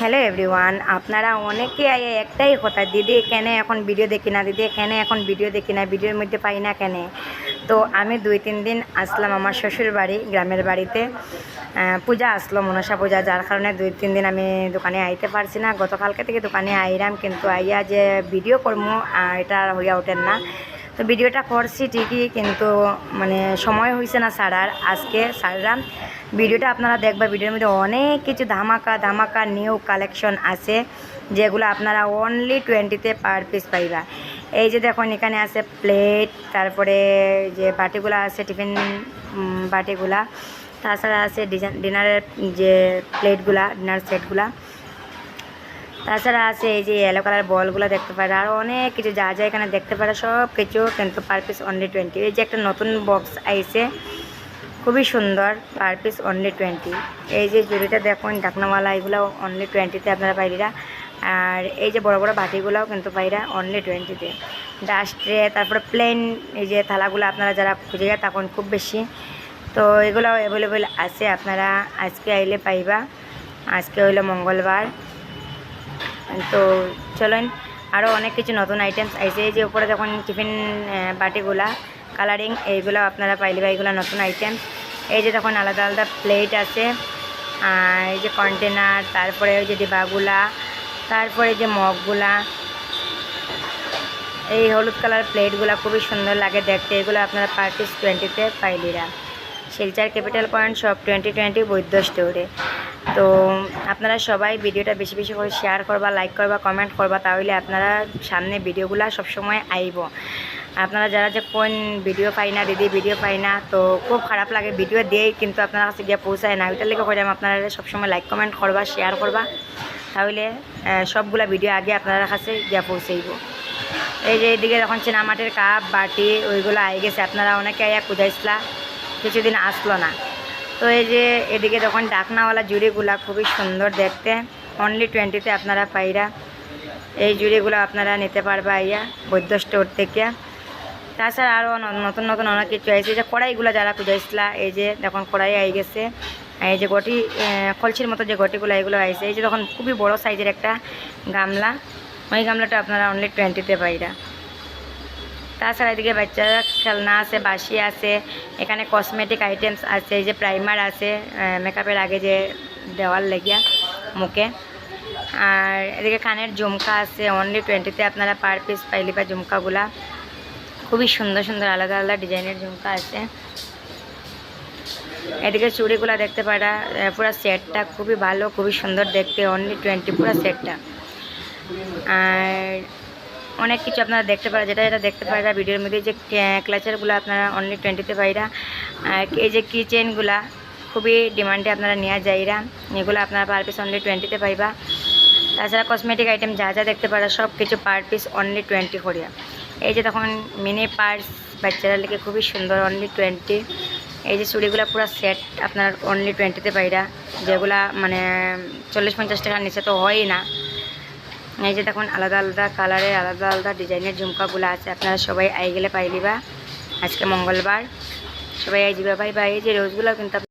Hello everyone, আপনারা অনেকে একটাই কথা, দিদি, কেন এখন ভিডিও দেখি না, দিদি, কেন এখন ভিডিও দেখি না ভিডিওর মধ্যে পাই না কেন? তো আমি দুই, তিন দিন আসলাম আমার শ্বশুর বাড়ি, গ্রামের বাড়িতে। পূজা আসলো, মনসা পূজা, যার কারণে দুই, তিন দিন আমি দোকানে আইতে পারছি না। গতকালকে থেকে দোকানে আইরাম, কিন্তু আইয়া যে ভিডিও করব এটা হইয়া ওঠেন না। তো ভিডিওটা করছি ঠিকই, কিন্তু মানে সময় হয়েছে না সারার আজকে সারলাম ভিডিওটা আপনারা দেখবা, ভিডিওর মধ্যে অনেক কিছু ধামাকা ধামাকা নিউ কালেকশন আছে, যেগুলো আপনারা অনলি টোয়েন্টিতে পার পিস পাইবা। এই যে দেখুন, এখানে আছে প্লেট তারপরে যে বাটিগুলো আছে টিফিন বাটিগুলা। তাছাড়া আছে ডিজাইন ডিনারের যে প্লেটগুলা ডিনার সেটগুলা তাছাড়া আছে এই যে ইয়েলো কালার বলগুলো দেখতে পারে, আর অনেক কিছু যা যা এখানে দেখতে পারে সব কিছু কিন্তু পার পিস অনলি টোয়েন্টি এই যে একটা নতুন বক্স আইছে, খুবই সুন্দর পার পিস অনলি টোয়েন্টি এই যে জুড়িটা দেখুন, ডাকনাওয়ালা, এগুলো অনলি টোয়েন্টিতে আপনারা পাইরা। আর এই যে বড় বড় বাটিগুলোও কিন্তু পাইরা অনলি টোয়েন্টিতে ডাস্ট ট্রে তারপরে প্লেন এই যে থালাগুলো আপনারা যারা খুঁজে যায় তখন খুব বেশি। তো এগুলো অ্যাভেলেবেল আছে, আপনারা আজকে আইলে পাইবা। আজকে হইল মঙ্গলবার। তো চলেন আরও অনেক কিছু নতুন আইটেমস এই যে উপরে যখন টিফিন বাটিগুলা কালারিং এইগুলো আপনারা পাইলে বা এইগুলো নতুন আইটেমস এই যে তখন আলাদা আলাদা প্লেট আছে। এই যে কন্টেনার তারপরে ওই যে ডিবাগুলা, তারপরে যে মগগুলা। এই হলুদ কালার প্লেটগুলো খুবই সুন্দর লাগে দেখতে। এগুলো আপনারা পার পিস টোয়েন্টিতে পাইলিরা। শিলচার ক্যাপিটাল পয়েন্ট সব টোয়েন্টি টোয়েন্টি বৈদ্য স্টোরে তো আপনারা সবাই ভিডিওটা বেশি বেশি করে শেয়ার করবা লাইক করবা কমেন্ট করবা, তাহলে আপনারা সামনে ভিডিওগুলো সবসময় আইব। আপনারা যারা যে কোন ভিডিও পাই না, দিদি ভিডিও পাই না, তো খুব খারাপ লাগে ভিডিও দেই কিন্তু আপনার কাছে গিয়ে পৌঁছায় না। ওইটার লেগে করে আপনারা সবসময় লাইক কমেন্ট করবা শেয়ার করবা, তাহলে সবগুলা ভিডিও আগে আপনার কাছে গিয়ে পৌঁছাইব। এই যে এইদিকে যখন চিনামাটির কাপ, বাটি, ওইগুলো আই গেছে, আপনারা অনেকে আইয়া কুদাইছিলা, কিছুদিন আসলো না। তো এই যে এদিকে যখন ডাকনাওয়ালা জুড়িগুলা খুবই সুন্দর দেখতে অনলি টোয়েন্টিতে আপনারা পাইরা এই জুড়িগুলো আপনারা নিতে পারবা আইয়া বৈদ্য স্টোর থেকে। তাছাড়া আরও নতুন নতুন অনেক কিছু আছে যে কড়াইগুলো যারা খুঁজাইছিলা, এই যে দেখুন কড়াই আই গেছে, এই যে গটি কলসির মতো যে গটিগুলো এগুলো আইছে। এই যে তখন খুবই বড় সাইজের একটা গামলা, ওই গামলাটা আপনারা অনলি টোয়েন্টিতে পাইরা। তাছাড়া এদিকে বাচ্চারা খেলনা আছে বাসি আছে, এখানে কসমেটিক আইটেমস আছে, এই যে প্রাইমার আছে মেকআপের আগে যে দেওয়াল লেগিয়া মুখে। আর এদিকে কানের ঝুমকা আছে অনলি টোয়েন্টিতে আপনারা পার পিস পাইলি বা ঝুমকাগুলা। খুবই সুন্দর সুন্দর, আলাদা আলাদা ডিজাইনের ঝুমকা আছে। এদিকে চুড়িগুলো দেখতে পারা পুরো সেটটা খুবই ভালো, খুবই সুন্দর দেখতে অনলি টোয়েন্টি পুরো সেটটা আর অনেক কিছু আপনারা দেখতে পারা যেটা যেটা দেখতে পারা ভিডিওর মধ্যে যে ক্লাচারগুলো আপনারা অনলি টোয়েন্টিতে পাইরা এই যে কি চেনগুলা খুবই ডিমান্ডে আপনারা নেওয়া যাইরা। এগুলো আপনারা পার পিস অনলি টোয়েন্টিতে পাইবা। তাছাড়া কসমেটিক আইটেম যা যা দেখতে পারা সব কিছু পার পিস অনলি টোয়েন্টি করিয়া। এই যে তখন মিনি পার্স বাচ্চারা লেগে খুবই সুন্দর অনলি টোয়েন্টি এই যে চুড়িগুলো পুরো সেট আপনার অনলি টোয়েন্টিতে পাইরা। যেগুলা মানে চল্লিশ পঞ্চাশ টাকার নিচে তো হয়ই না। এই যে দেখুন, আলাদা আলাদা কালারের, আলাদা আলাদা ডিজাইনের ঝুমকাগুলো আছে। আপনারা সবাই আই গেলে পাইলিবা আজকে মঙ্গলবার। সবাই আই যাবে ভাই বাই। এই যে রোজগুলো কিন্তু